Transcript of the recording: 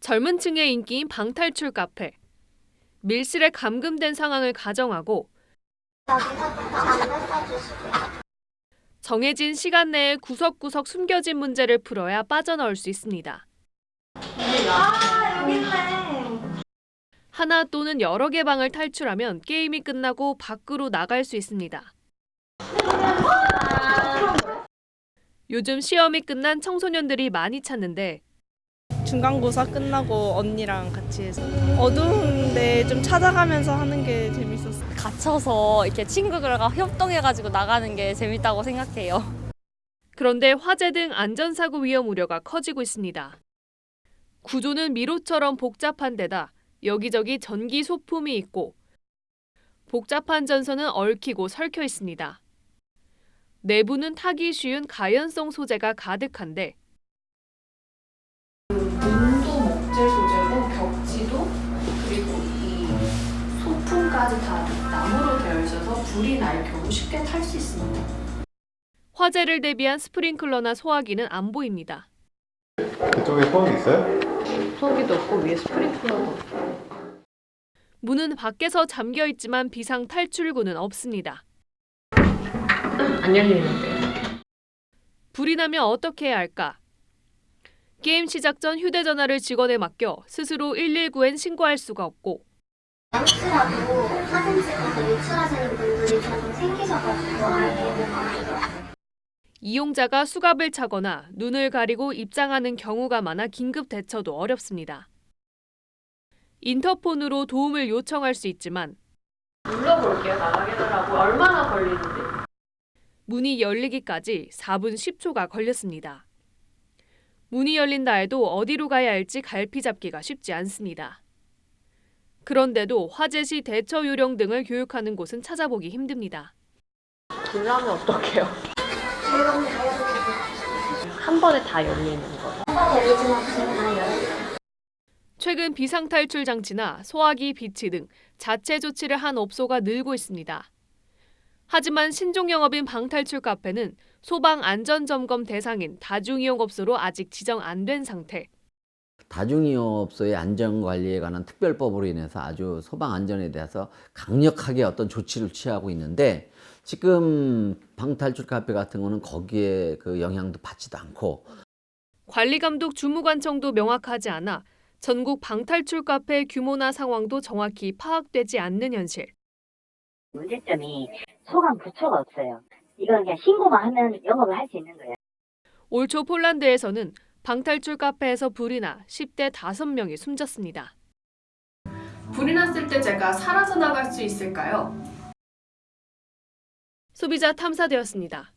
젊은 층의 인기인 방탈출 카페. 밀실에 감금된 상황을 가정하고 정해진 시간 내에 구석구석 숨겨진 문제를 풀어야 빠져나올 수 있습니다. 하나 또는 여러 개 방을 탈출하면 게임이 끝나고 밖으로 나갈 수 있습니다. 요즘 시험이 끝난 청소년들이 많이 찾는데 중간고사 끝나고 언니랑 같이 해서 어두운데 좀 찾아가면서 하는 게 재밌었어요. 갇혀서 이렇게 친구들과 협동해가지고 나가는 게 재밌다고 생각해요. 그런데 화재 등 안전사고 위험 우려가 커지고 있습니다. 구조는 미로처럼 복잡한 데다 여기저기 전기 소품이 있고 복잡한 전선은 얽히고 설켜 있습니다. 내부는 타기 쉬운 가연성 소재가 가득한데 문도 목재 소재고 벽지도 그리고 이 소품까지 다 나무로 되어 있어서 불이 날 경우 쉽게 탈 수 있습니다. 화재를 대비한 스프링클러나 소화기는 안 보입니다. 그쪽에 소음이 있어요? 소기도 없고 위에 스프링클러도 없고 문은 밖에서 잠겨 있지만 비상 탈출구는 없습니다. 안 열리는데요. 불이 나면 어떻게 해야 할까? 게임 시작 전 휴대전화를 직원에 맡겨 스스로 119엔 신고할 수가 없고 혹시라도 사진 찍어서 유출하시는 분들이 종종 생기셔가지고 아예 뭔가 이용자가 수갑을 차거나 눈을 가리고 입장하는 경우가 많아 긴급 대처도 어렵습니다. 인터폰으로 도움을 요청할 수 있지만 눌러볼게요. 나가게 해달라고 얼마나 걸리는지. 문이 열리기까지 4분 10초가 걸렸습니다. 문이 열린다 해도 어디로 가야 할지 갈피 잡기가 쉽지 않습니다. 그런데도 화재 시 대처 요령 등을 교육하는 곳은 찾아보기 힘듭니다. 불나면 어떡해요? 한 번에 다 열리는 거. 최근 비상탈출 장치나 소화기 비치 등 자체 조치를 한 업소가 늘고 있습니다. 하지만 신종 영업인 방탈출 카페는 소방 안전 점검 대상인 다중이용업소로 아직 지정 안 된 상태. 다중이용업소의 안전관리에 관한 특별법으로 인해서 아주 소방 안전에 대해서 강력하게 어떤 조치를 취하고 있는데 지금 방탈출 카페 같은 거는 거기에 그 영향도 받지도 않고 관리 감독 주무관청도 명확하지 않아 전국 방탈출 카페 규모나 상황도 정확히 파악되지 않는 현실. 문제점이 소방 부처가 없어요. 이건 그냥 신고만 하면 영업을 할 수 있는 거예요. 올 초 폴란드에서는 방탈출 카페에서 불이 나 10대 5명이 숨졌습니다. 불이 났을 때 제가 살아서 나갈 수 있을까요? 소비자 탐사되었습니다.